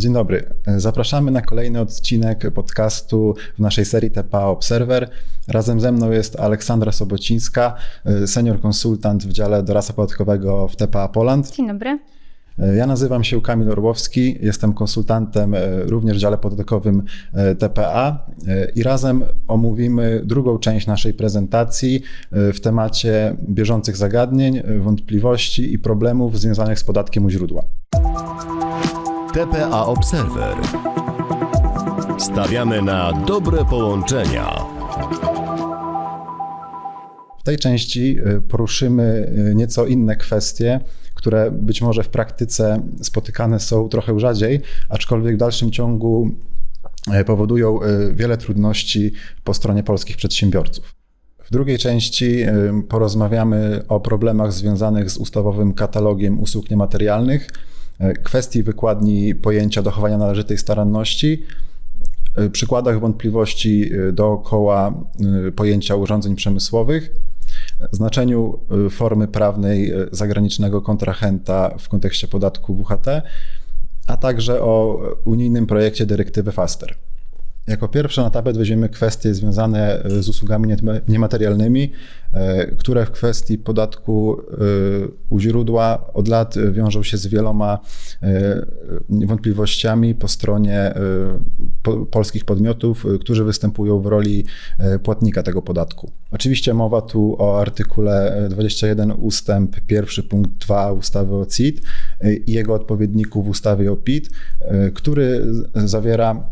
Dzień dobry. Zapraszamy na kolejny odcinek podcastu w naszej serii TPA Observer. Razem ze mną jest Aleksandra Sobocińska, senior konsultant w dziale doradztwa podatkowego w TPA Poland. Dzień dobry. Ja nazywam się Kamil Orłowski, jestem konsultantem e, również w dziale podatkowym e, TPA e, i razem omówimy drugą część naszej prezentacji w temacie bieżących zagadnień, wątpliwości i problemów związanych z podatkiem u źródła. TPA Observer. Stawiamy na dobre połączenia. W tej części poruszymy nieco inne kwestie, które być może w praktyce spotykane są trochę rzadziej, aczkolwiek w dalszym ciągu e, powodują wiele trudności po stronie polskich przedsiębiorców. W drugiej części porozmawiamy o problemach związanych z ustawowym katalogiem usług niematerialnych, kwestii wykładni pojęcia dochowania należytej staranności, przykładach wątpliwości dookoła pojęcia urządzeń przemysłowych znaczeniu formy prawnej zagranicznego kontrahenta w kontekście podatku WHT, a także o unijnym projekcie dyrektywy FASTER. Jako pierwsze na tapet weźmiemy kwestie związane z usługami niematerialnymi, e, które w kwestii podatku e, u źródła od lat wiążą się z wieloma e, wątpliwościami po stronie polskich podmiotów, którzy występują w roli płatnika tego podatku. Oczywiście mowa tu o artykule 21 ustęp 1 punkt 2 ustawy o CIT i jego odpowiedniku w ustawie o PIT, który zawiera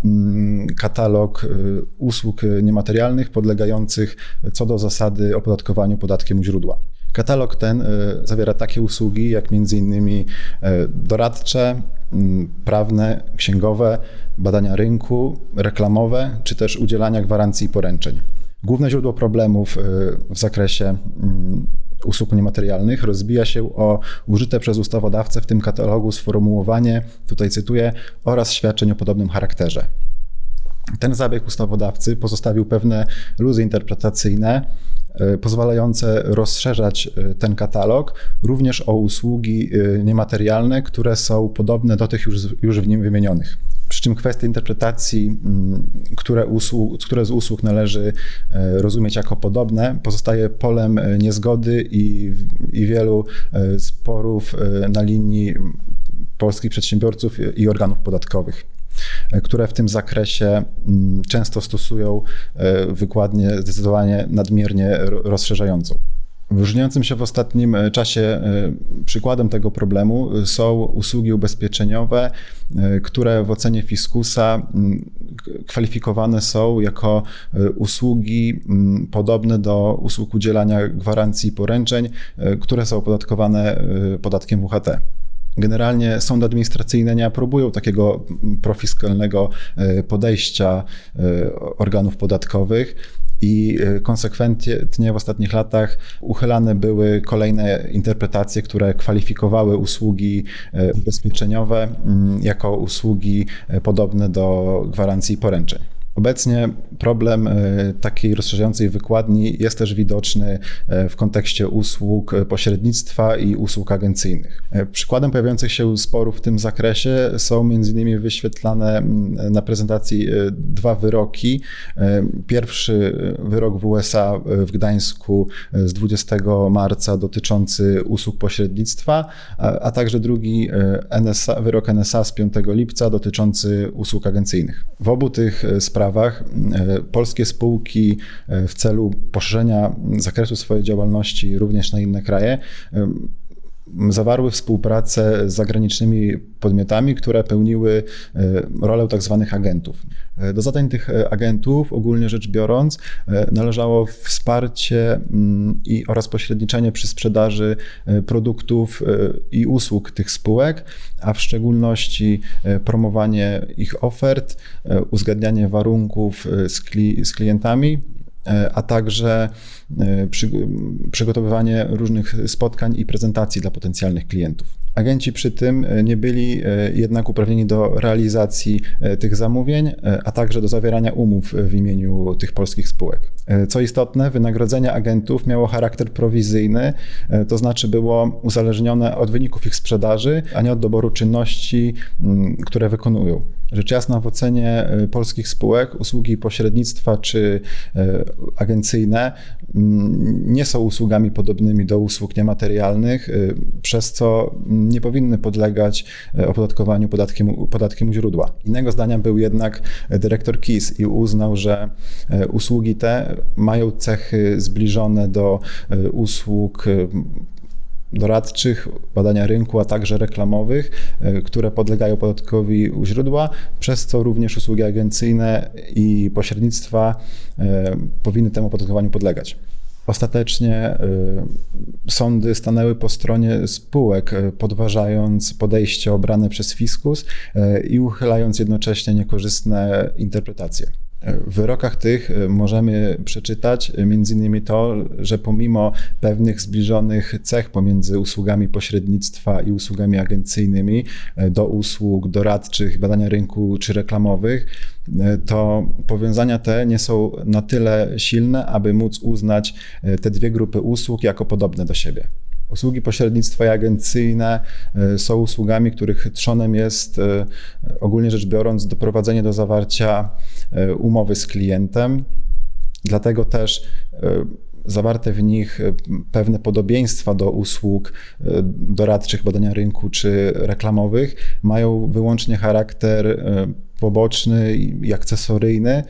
katalog katalog y, usług niematerialnych podlegających co do zasady opodatkowaniu podatkiem źródła. Katalog ten y, zawiera takie usługi jak m.in. Doradcze, mm, prawne, księgowe, badania rynku, reklamowe czy też udzielania gwarancji i poręczeń. Główne źródło problemów w zakresie mm, usług niematerialnych rozbija się o użyte przez ustawodawcę w tym katalogu sformułowanie, tutaj cytuję, oraz świadczeń o podobnym charakterze. Ten zabieg ustawodawcy pozostawił pewne luzy interpretacyjne, e, pozwalające rozszerzać e, ten katalog również o usługi e, niematerialne, które są podobne do tych już, już w nim wymienionych. Przy czym kwestia interpretacji, mm, które, usług, które z usług należy rozumieć jako podobne, pozostaje polem niezgody i, i wielu sporów na linii polskich przedsiębiorców i organów podatkowych. E, które w tym zakresie mm, często stosują e, wykładnię zdecydowanie nadmiernie rozszerzającą. Wyróżniającym się w ostatnim e, czasie przykładem tego problemu są usługi ubezpieczeniowe, które w ocenie fiskusa kwalifikowane są jako usługi podobne do usług udzielania gwarancji poręczeń, które są opodatkowane podatkiem WHT. Generalnie sądy administracyjne nie aprobują takiego profiskalnego e, podejścia e, organów podatkowych i e, konsekwentnie w ostatnich latach uchylane były kolejne interpretacje, które kwalifikowały usługi ubezpieczeniowe mm, jako usługi podobne do gwarancji poręczeń. Obecnie problem e, takiej rozszerzającej wykładni jest też widoczny e, w kontekście usług pośrednictwa i usług agencyjnych. E, przykładem pojawiających się sporów w tym zakresie są m.in. wyświetlane na prezentacji dwa wyroki. Pierwszy wyrok w USA w Gdańsku z 20 marca dotyczący usług pośrednictwa, a także drugi NSA, wyrok NSA z 5 lipca dotyczący usług agencyjnych. W obu tych sprawach sprawach e, polskie spółki e, w celu poszerzenia zakresu swojej działalności również na inne kraje. E, zawarły współpracę z zagranicznymi podmiotami, które pełniły rolę tak zwanych agentów. Do zadań tych agentów, ogólnie rzecz biorąc, należało wsparcie mm, i oraz pośredniczenie przy sprzedaży produktów i usług tych spółek, a w szczególności promowanie ich ofert, uzgadnianie warunków z, kli z klientami E, a także e, przy, przygotowywanie różnych spotkań i prezentacji dla potencjalnych klientów. Agenci przy tym nie byli jednak uprawnieni do realizacji tych zamówień, a także do zawierania umów w imieniu tych polskich spółek. Co istotne, wynagrodzenie agentów miało charakter prowizyjny, to znaczy było uzależnione od wyników ich sprzedaży, a nie od doboru czynności, mm, które wykonują. Rzecz jasna, w ocenie polskich spółek usługi pośrednictwa czy agencyjne mm, nie są usługami podobnymi do usług niematerialnych, przez co nie powinny podlegać e, opodatkowaniu podatkiem, podatkiem źródła. Innego zdania był jednak dyrektor KIS i uznał, że e, usługi te mają cechy zbliżone do e, usług doradczych, badania rynku, a także reklamowych, które podlegają podatkowi u źródła, przez co również usługi agencyjne i pośrednictwa powinny temu opodatkowaniu podlegać. Ostatecznie y, sądy stanęły po stronie spółek, y, podważając podejście obrane przez fiskus y, i uchylając jednocześnie niekorzystne interpretacje. W wyrokach tych możemy przeczytać m.in. to, że pomimo pewnych zbliżonych cech pomiędzy usługami pośrednictwa i usługami agencyjnymi do usług doradczych, badania rynku czy reklamowych, to powiązania te nie są na tyle silne, aby móc uznać e, te dwie grupy usług jako podobne do siebie. Usługi pośrednictwa i agencyjne e, są usługami, których trzonem jest e, ogólnie rzecz biorąc doprowadzenie do zawarcia umowy z klientem. Dlatego też zawarte w nich pewne podobieństwa do usług doradczych, badania rynku czy reklamowych mają wyłącznie charakter poboczny i akcesoryjny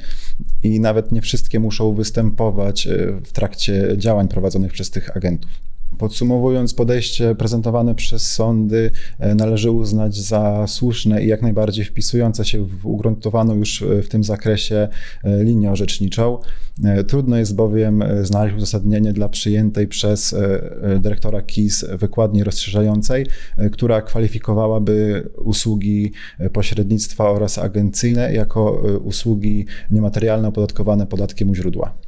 i nawet nie wszystkie muszą występować e, w trakcie działań prowadzonych przez tych agentów. Podsumowując, podejście prezentowane przez sądy e, należy uznać za słuszne i jak najbardziej wpisujące się w ugruntowaną już e, w tym zakresie e, linię orzeczniczą. Trudno jest bowiem znaleźć uzasadnienie dla przyjętej przez dyrektora KIS wykładni rozszerzającej, która kwalifikowałaby usługi pośrednictwa oraz agencyjne jako usługi niematerialne opodatkowane podatkiem u źródła.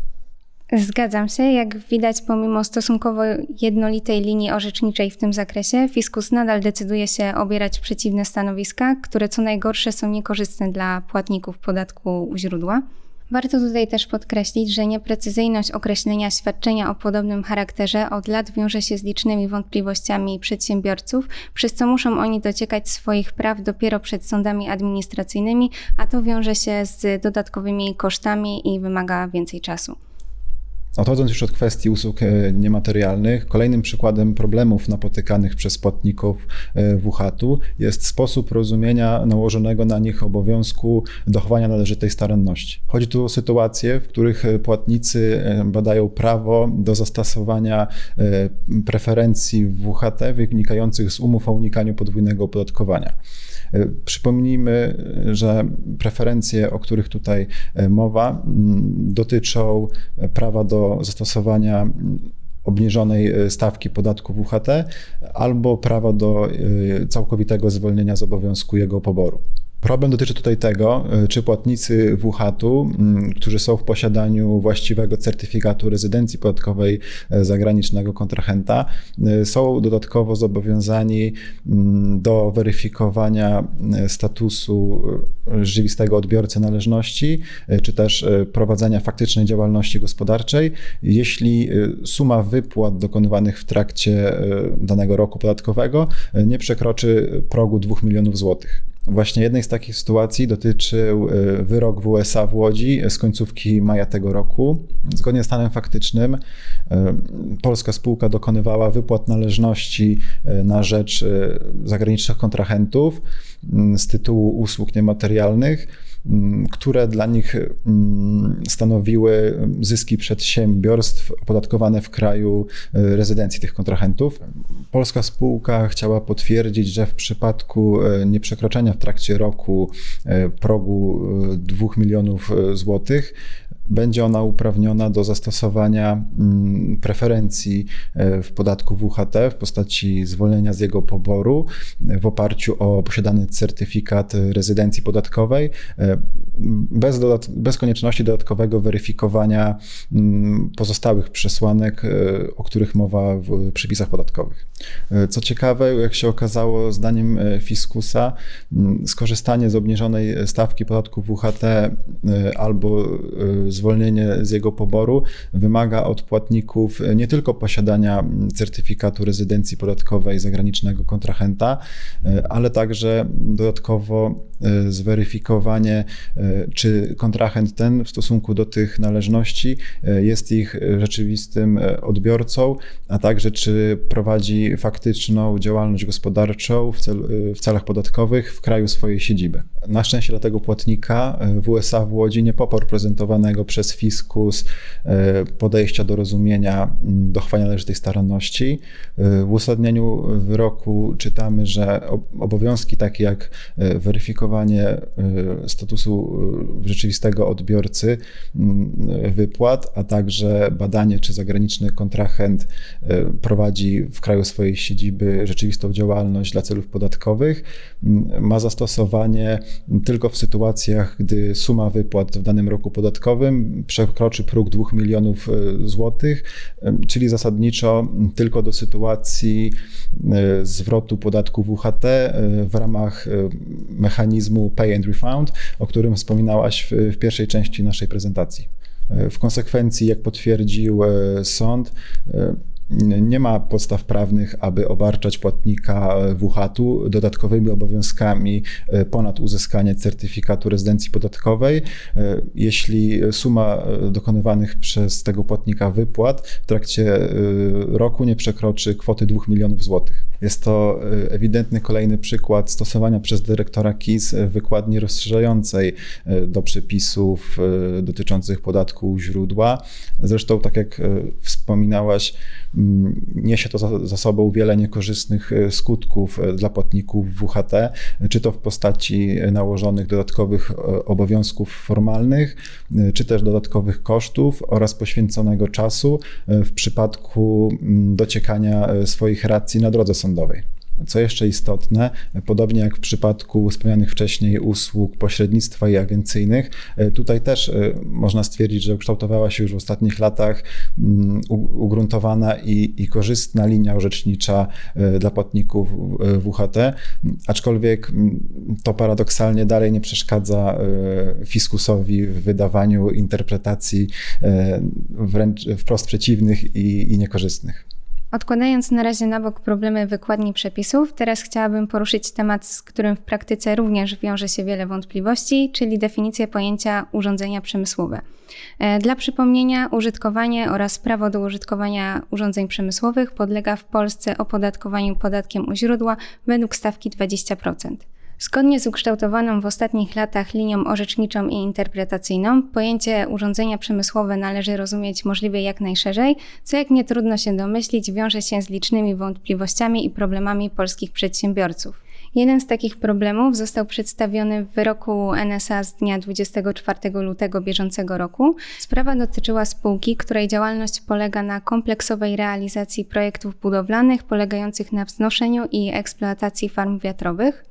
Zgadzam się. Jak widać, pomimo stosunkowo jednolitej linii orzeczniczej w tym zakresie, fiskus nadal decyduje się obierać przeciwne stanowiska, które co najgorsze są niekorzystne dla płatników podatku u źródła. Warto tutaj też podkreślić, że nieprecyzyjność określenia świadczenia o podobnym charakterze od lat wiąże się z licznymi wątpliwościami przedsiębiorców, przez co muszą oni dociekać swoich praw dopiero przed sądami administracyjnymi, a to wiąże się z dodatkowymi kosztami i wymaga więcej czasu. Odchodząc już od kwestii usług e, niematerialnych, kolejnym przykładem problemów napotykanych przez płatników e, WHAT-u jest sposób rozumienia nałożonego na nich obowiązku dochowania należytej staranności. Chodzi tu o sytuacje, w których e, płatnicy badają prawo do zastosowania preferencji WHT wynikających z umów o unikaniu podwójnego opodatkowania. Przypomnijmy, że preferencje, o których tutaj mowa, dotyczą prawa do zastosowania obniżonej e, stawki podatku WHT albo prawa do e, całkowitego zwolnienia z obowiązku jego poboru. Problem dotyczy tutaj tego, e, czy płatnicy WHT-u, którzy są w posiadaniu właściwego certyfikatu rezydencji podatkowej e, zagranicznego kontrahenta, e, są dodatkowo zobowiązani do weryfikowania statusu rzeczywistego odbiorcy należności, czy też prowadzenia faktycznej działalności gospodarczej, jeśli suma wypłat dokonywanych w trakcie danego roku podatkowego nie przekroczy progu 2 milionów złotych. Właśnie jednej z takich sytuacji dotyczył y, wyrok w USA w Łodzi z końcówki maja tego roku. Zgodnie z stanem faktycznym y, polska spółka dokonywała wypłat należności y, na rzecz zagranicznych kontrahentów z tytułu usług niematerialnych które dla nich mm, stanowiły zyski przedsiębiorstw opodatkowane w kraju e, rezydencji tych kontrahentów. Polska spółka chciała potwierdzić, że w przypadku e, nieprzekroczenia w trakcie roku e, progu 2 milionów złotych będzie ona uprawniona do zastosowania mm, preferencji e, w podatku WHT w postaci zwolnienia z jego poboru w oparciu o posiadany certyfikat rezydencji podatkowej. E, bez, bez konieczności dodatkowego weryfikowania mm, pozostałych przesłanek, e, o których mowa w przepisach podatkowych. E, Co ciekawe, jak się okazało, zdaniem e, fiskusa, mm, skorzystanie z obniżonej stawki podatku WHT e, albo e, zwolnienie z jego poboru wymaga od płatników e, nie tylko posiadania certyfikatu rezydencji podatkowej zagranicznego kontrahenta, e, ale także dodatkowo e, zweryfikowanie, czy kontrahent ten w stosunku do tych należności jest ich rzeczywistym odbiorcą, a także czy prowadzi faktyczną działalność gospodarczą w, cel, w celach podatkowych w kraju swojej siedziby. Na szczęście dla tego płatnika w USA w Łodzi nie poparł prezentowanego przez fiskus e, podejścia do rozumienia mm, dochwania należytej staranności. E, W uzasadnieniu wyroku czytamy, że ob- obowiązki takie jak e, weryfikowanie statusu rzeczywistego odbiorcy mm, wypłat, a także badanie, czy zagraniczny kontrahent prowadzi w kraju swojej siedziby rzeczywistą działalność dla celów podatkowych, mm, ma zastosowanie tylko w sytuacjach, gdy suma wypłat w danym roku podatkowym przekroczy próg 2 milionów e, złotych, czyli zasadniczo tylko do sytuacji e, zwrotu podatku WHT e, w ramach mechanizmu Pay and Refund, o którym wspominałaś w, pierwszej części naszej prezentacji. W konsekwencji, jak potwierdził sąd, nie ma podstaw prawnych, aby obarczać płatnika WHT-u dodatkowymi obowiązkami e, ponad uzyskanie certyfikatu rezydencji podatkowej, e, jeśli suma e, dokonywanych przez tego płatnika wypłat w trakcie e, roku nie przekroczy kwoty 2 milionów złotych. Jest to e, ewidentny kolejny przykład stosowania przez dyrektora KIS wykładni rozszerzającej e, do przepisów e, dotyczących podatku źródła. Zresztą, tak jak e, wspominałaś, mm, niesie to za, sobą wiele niekorzystnych e, skutków e, dla płatników WHT, czy to w postaci nałożonych dodatkowych e, obowiązków formalnych, e, czy też dodatkowych kosztów oraz poświęconego czasu e, w przypadku mm, dociekania e, swoich racji na drodze sądowej. Co jeszcze istotne, podobnie jak w przypadku wspomnianych wcześniej usług pośrednictwa i agencyjnych, e, tutaj też e, można stwierdzić, że ukształtowała się już w ostatnich latach mm, ugruntowana i, i korzystna linia orzecznicza e, dla płatników WHT, aczkolwiek mm, to paradoksalnie dalej nie przeszkadza fiskusowi w wydawaniu interpretacji wręcz wprost przeciwnych i, i niekorzystnych. Odkładając na razie na bok problemy wykładni przepisów, teraz chciałabym poruszyć temat, z którym w praktyce również wiąże się wiele wątpliwości, czyli definicję pojęcia urządzenia przemysłowe. E, Dla przypomnienia, użytkowanie oraz prawo do użytkowania urządzeń przemysłowych podlega w Polsce opodatkowaniu podatkiem u źródła według stawki 20%. Zgodnie z ukształtowaną w ostatnich latach linią orzeczniczą i interpretacyjną, pojęcie urządzenia przemysłowe należy rozumieć możliwie jak najszerzej, co jak nie trudno się domyślić, wiąże się z licznymi wątpliwościami i problemami polskich przedsiębiorców. Jeden z takich problemów został przedstawiony w wyroku NSA z dnia 24 lutego bieżącego roku. Sprawa dotyczyła spółki, której działalność polega na kompleksowej realizacji projektów budowlanych polegających na wznoszeniu i eksploatacji farm wiatrowych.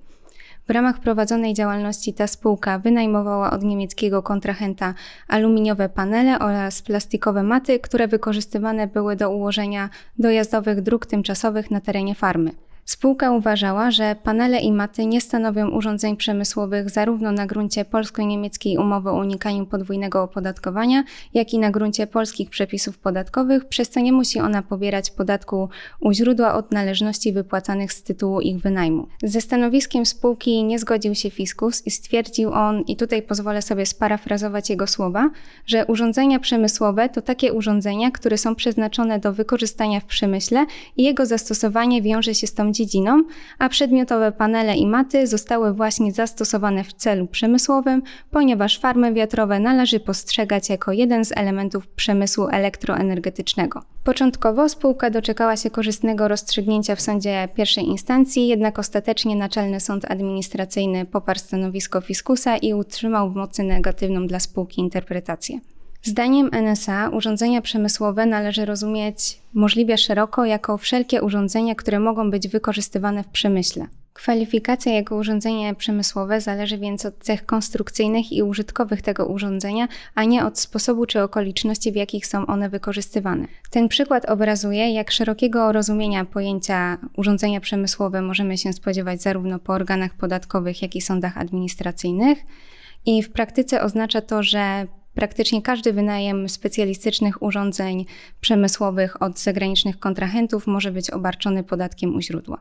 W ramach prowadzonej działalności ta spółka wynajmowała od niemieckiego kontrahenta aluminiowe panele oraz plastikowe maty, które wykorzystywane były do ułożenia dojazdowych dróg tymczasowych na terenie farmy. Spółka uważała, że panele i maty nie stanowią urządzeń przemysłowych zarówno na gruncie polsko-niemieckiej umowy o unikaniu podwójnego opodatkowania, jak i na gruncie polskich przepisów podatkowych, przez co nie musi ona pobierać podatku u źródła od należności wypłacanych z tytułu ich wynajmu. Ze stanowiskiem spółki nie zgodził się fiskus i stwierdził on, i tutaj pozwolę sobie sparafrazować jego słowa, że urządzenia przemysłowe to takie urządzenia, które są przeznaczone do wykorzystania w przemyśle i jego zastosowanie wiąże się z tą dziedziną, a przedmiotowe panele i maty zostały właśnie zastosowane w celu przemysłowym, ponieważ farmy wiatrowe należy postrzegać jako jeden z elementów przemysłu elektroenergetycznego. Początkowo spółka doczekała się korzystnego rozstrzygnięcia w sądzie pierwszej instancji, jednak ostatecznie Naczelny Sąd Administracyjny poparł stanowisko fiskusa i utrzymał w mocy negatywną dla spółki interpretację. Zdaniem NSA urządzenia przemysłowe należy rozumieć możliwie szeroko jako wszelkie urządzenia, które mogą być wykorzystywane w przemyśle. Kwalifikacja jako urządzenie przemysłowe zależy więc od cech konstrukcyjnych i użytkowych tego urządzenia, a nie od sposobu czy okoliczności, w jakich są one wykorzystywane. Ten przykład obrazuje, jak szerokiego rozumienia pojęcia urządzenia przemysłowe możemy się spodziewać zarówno po organach podatkowych, jak i sądach administracyjnych. I w praktyce oznacza to, że praktycznie każdy wynajem specjalistycznych urządzeń przemysłowych od zagranicznych kontrahentów może być obarczony podatkiem u źródła.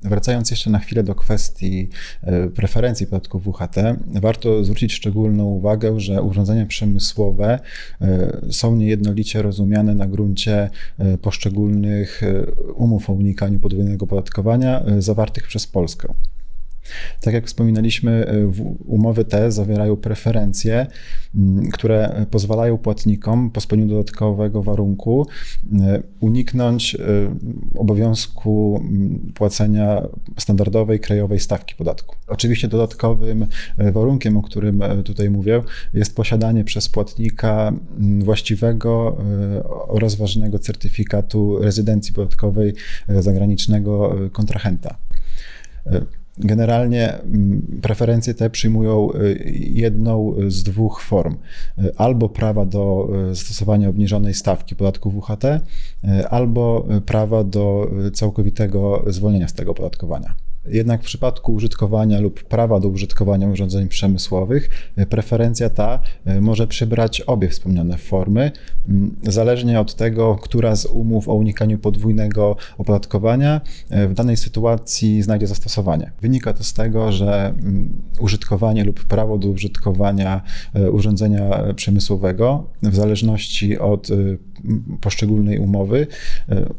Wracając jeszcze na chwilę do kwestii e, preferencji podatku WHT, warto zwrócić szczególną uwagę, że urządzenia przemysłowe e, są niejednolicie rozumiane na gruncie e, poszczególnych umów o unikaniu podwójnego podatkowania zawartych przez Polskę. Tak jak wspominaliśmy, e, umowy te zawierają preferencje, które pozwalają płatnikom po spełnieniu dodatkowego warunku e, uniknąć e, obowiązku płacenia standardowej krajowej stawki podatku. Oczywiście dodatkowym warunkiem, o którym tutaj mówię, jest posiadanie przez płatnika właściwego oraz ważnego certyfikatu rezydencji podatkowej zagranicznego kontrahenta. Generalnie mm, preferencje te przyjmują y, jedną z dwóch form. Y, albo prawa do y, stosowania obniżonej stawki podatku WHT, albo prawa do całkowitego zwolnienia z tego podatkowania. Jednak w przypadku użytkowania lub prawa do użytkowania urządzeń przemysłowych, e, preferencja ta e, może przybrać obie wspomniane formy, zależnie od tego, która z umów o unikaniu podwójnego opodatkowania e, w danej sytuacji znajdzie zastosowanie. Wynika to z tego, że użytkowanie lub prawo do użytkowania urządzenia przemysłowego, w zależności od poszczególnej umowy,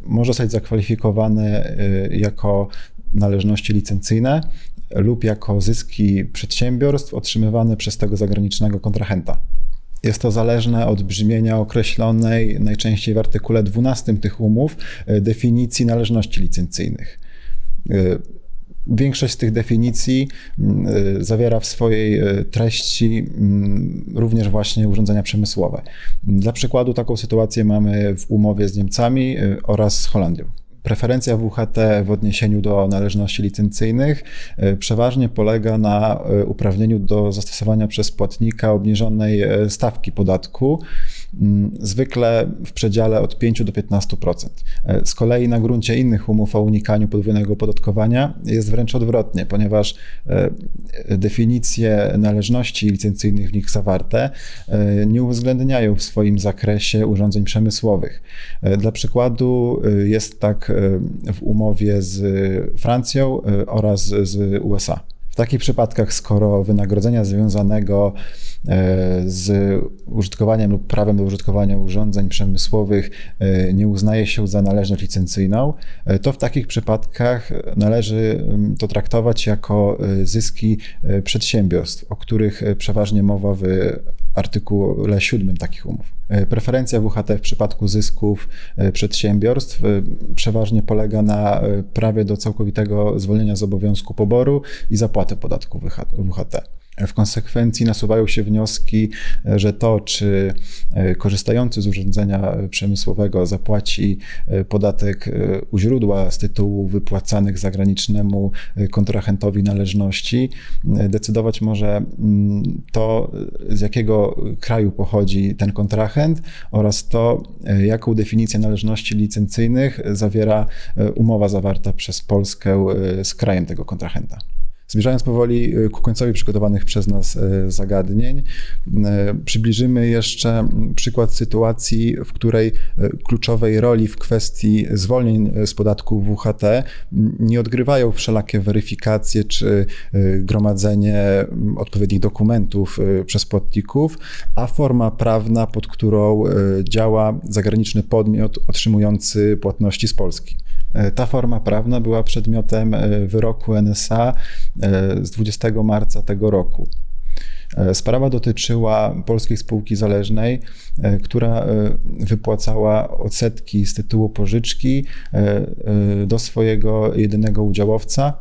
może zostać zakwalifikowane jako należności licencyjne lub jako zyski przedsiębiorstw otrzymywane przez tego zagranicznego kontrahenta. Jest to zależne od brzmienia określonej najczęściej w artykule 12 tych umów e, definicji należności licencyjnych. E, większość z tych definicji mm, e, zawiera w swojej treści mm, również właśnie urządzenia przemysłowe. Dla przykładu taką sytuację mamy w umowie z Niemcami oraz z Holandią. Preferencja WHT w odniesieniu do należności licencyjnych e, przeważnie polega na e, uprawnieniu do zastosowania przez płatnika obniżonej e, stawki podatku, zwykle w przedziale od 5 do 15%. Z kolei na gruncie innych umów o unikaniu podwójnego opodatkowania jest wręcz odwrotnie, ponieważ definicje należności licencyjnych w nich zawarte nie uwzględniają w swoim zakresie urządzeń przemysłowych. Dla przykładu jest tak w umowie z Francją e, oraz z USA. W takich przypadkach, skoro wynagrodzenia związanego e, z użytkowaniem lub prawem do użytkowania urządzeń przemysłowych e, nie uznaje się za należność licencyjną, to w takich przypadkach należy to traktować jako zyski przedsiębiorstw, o których przeważnie mowa w artykule 7 takich umów. E, preferencja WHT w przypadku zysków e, przedsiębiorstw e, przeważnie polega na prawie do całkowitego zwolnienia z obowiązku poboru i zapłaty podatku WHT. W konsekwencji nasuwają się wnioski, że to, czy e, korzystający z urządzenia przemysłowego zapłaci e, podatek e, u źródła z tytułu wypłacanych zagranicznemu kontrahentowi należności, decydować może mm, to, z jakiego kraju pochodzi ten kontrahent oraz to, jaką definicję należności licencyjnych zawiera umowa zawarta przez Polskę z krajem tego kontrahenta. Zbliżając powoli y, ku końcowi przygotowanych przez nas y, zagadnień, y, przybliżymy jeszcze przykład sytuacji, w której kluczowej roli w kwestii zwolnień z podatku WHT nie odgrywają wszelakie weryfikacje czy gromadzenie odpowiednich dokumentów przez płatników, a forma prawna, pod którą działa zagraniczny podmiot otrzymujący płatności z Polski. E, ta forma prawna była przedmiotem e, wyroku NSA e, z 20 marca tego roku. Sprawa dotyczyła polskiej spółki zależnej, która wypłacała odsetki z tytułu pożyczki do swojego jedynego udziałowca,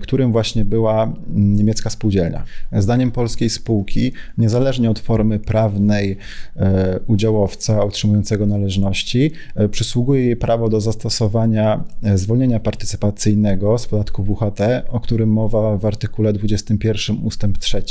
którym właśnie była niemiecka spółdzielnia. Zdaniem polskiej spółki, niezależnie od formy prawnej e, udziałowca otrzymującego należności, e, przysługuje jej prawo do zastosowania e, zwolnienia partycypacyjnego z podatku WHT, o którym mowa w artykule 21 ustęp 3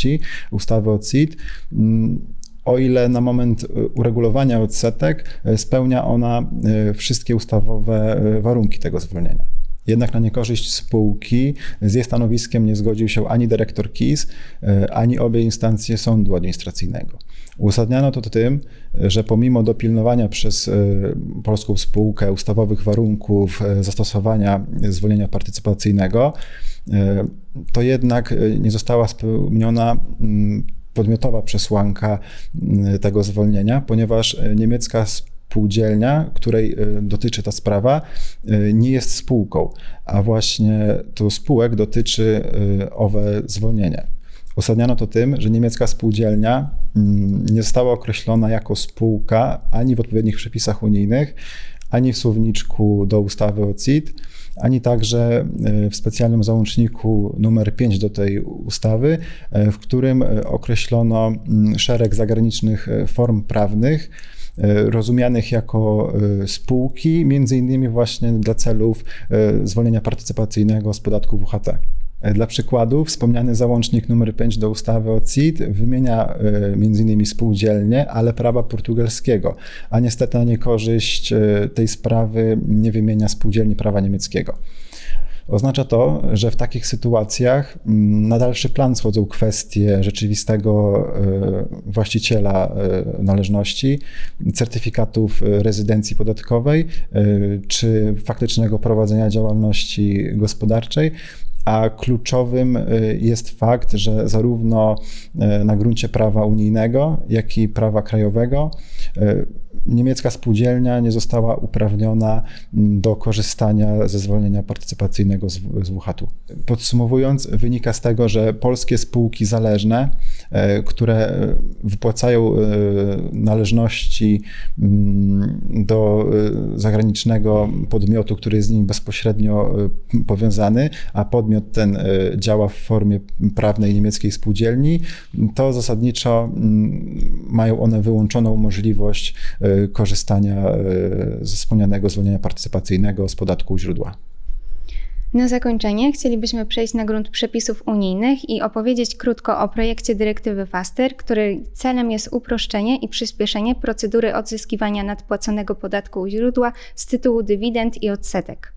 ustawy o CIT. Mm, o ile na moment uregulowania odsetek spełnia ona wszystkie ustawowe warunki tego zwolnienia. Jednak na niekorzyść spółki z jej stanowiskiem nie zgodził się ani dyrektor KIS, y, ani obie instancje sądu administracyjnego. Uzasadniano to tym, że pomimo dopilnowania przez y, polską spółkę ustawowych warunków y, zastosowania zwolnienia partycypacyjnego, to jednak nie została spełniona mm, podmiotowa przesłanka mm, tego zwolnienia, ponieważ niemiecka spółdzielnia, której y, dotyczy ta sprawa, y, nie jest spółką, a właśnie to spółek dotyczy y, owe zwolnienie. Uzasadniano to tym, że niemiecka spółdzielnia mm, nie została określona jako spółka ani w odpowiednich przepisach unijnych, ani w słowniczku do ustawy o CIT, ani także w specjalnym załączniku numer 5 do tej ustawy, w którym określono mm, szereg zagranicznych form prawnych, rozumianych jako e, spółki, między innymi właśnie dla celów e, zwolnienia partycypacyjnego z podatku WHT. E, Dla przykładu, wspomniany załącznik numer 5 do ustawy o CIT wymienia e, m.in. spółdzielnie, ale prawa portugalskiego, a niestety na niekorzyść e, tej sprawy nie wymienia spółdzielni prawa niemieckiego. Oznacza to, że w takich sytuacjach mm, na dalszy plan schodzą kwestie rzeczywistego e, właściciela e, należności, certyfikatów e, rezydencji podatkowej czy faktycznego prowadzenia działalności gospodarczej, a kluczowym jest fakt, że zarówno na gruncie prawa unijnego, jak i prawa krajowego niemiecka spółdzielnia nie została uprawniona mm, do korzystania ze zwolnienia partycypacyjnego z, z WHT-u. Podsumowując, wynika z tego, że polskie spółki zależne, e, które wypłacają e, należności mm, do e, zagranicznego podmiotu, który jest z nimi bezpośrednio e, powiązany, a podmiot ten e, działa w formie prawnej niemieckiej spółdzielni, to zasadniczo mm, mają one wyłączoną możliwość e, korzystania e, ze wspomnianego zwolnienia partycypacyjnego z podatku źródła. Na zakończenie chcielibyśmy przejść na grunt przepisów unijnych i opowiedzieć krótko o projekcie dyrektywy FASTER, której celem jest uproszczenie i przyspieszenie procedury odzyskiwania nadpłaconego podatku u źródła z tytułu dywidend i odsetek.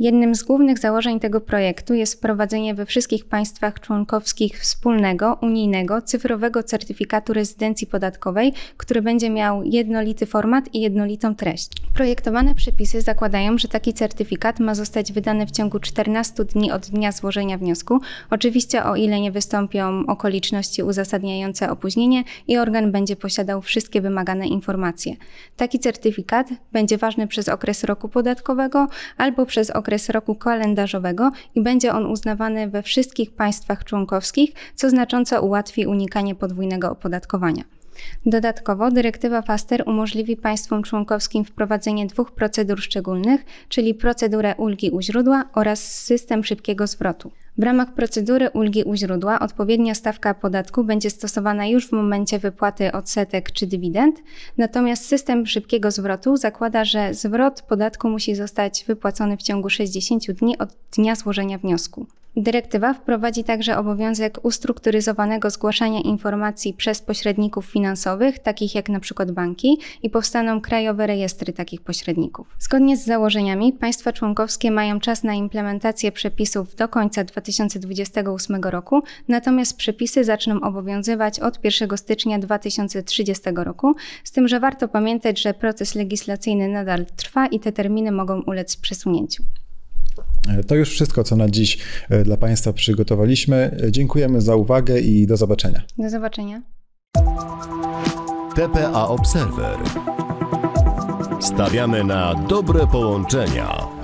Jednym z głównych założeń tego projektu jest wprowadzenie we wszystkich państwach członkowskich wspólnego, unijnego, cyfrowego certyfikatu rezydencji podatkowej, który będzie miał jednolity format i jednolitą treść. Projektowane przepisy zakładają, że taki certyfikat ma zostać wydany w ciągu 14 dni od dnia złożenia wniosku, oczywiście o ile nie wystąpią okoliczności uzasadniające opóźnienie i organ będzie posiadał wszystkie wymagane informacje. Taki certyfikat będzie ważny przez okres roku podatkowego albo przez okres roku kalendarzowego i będzie on uznawany we wszystkich państwach członkowskich, co znacząco ułatwi unikanie podwójnego opodatkowania. Dodatkowo dyrektywa FASTER umożliwi państwom członkowskim wprowadzenie dwóch procedur szczególnych, czyli procedurę ulgi u źródła oraz system szybkiego zwrotu. W ramach procedury ulgi u źródła odpowiednia stawka podatku będzie stosowana już w momencie wypłaty odsetek czy dywidend, natomiast system szybkiego zwrotu zakłada, że zwrot podatku musi zostać wypłacony w ciągu 60 dni od dnia złożenia wniosku. Dyrektywa wprowadzi także obowiązek ustrukturyzowanego zgłaszania informacji przez pośredników finansowych, takich jak np. banki, i powstaną krajowe rejestry takich pośredników. Zgodnie z założeniami, państwa członkowskie mają czas na implementację przepisów do końca 2028 roku, natomiast przepisy zaczną obowiązywać od 1 stycznia 2030 roku, z tym, że warto pamiętać, że proces legislacyjny nadal trwa i te terminy mogą ulec przesunięciu. To już wszystko, co na dziś e, dla Państwa przygotowaliśmy. E, Dziękujemy za uwagę i do zobaczenia. Do zobaczenia. TPA Observer. Stawiamy na dobre połączenia.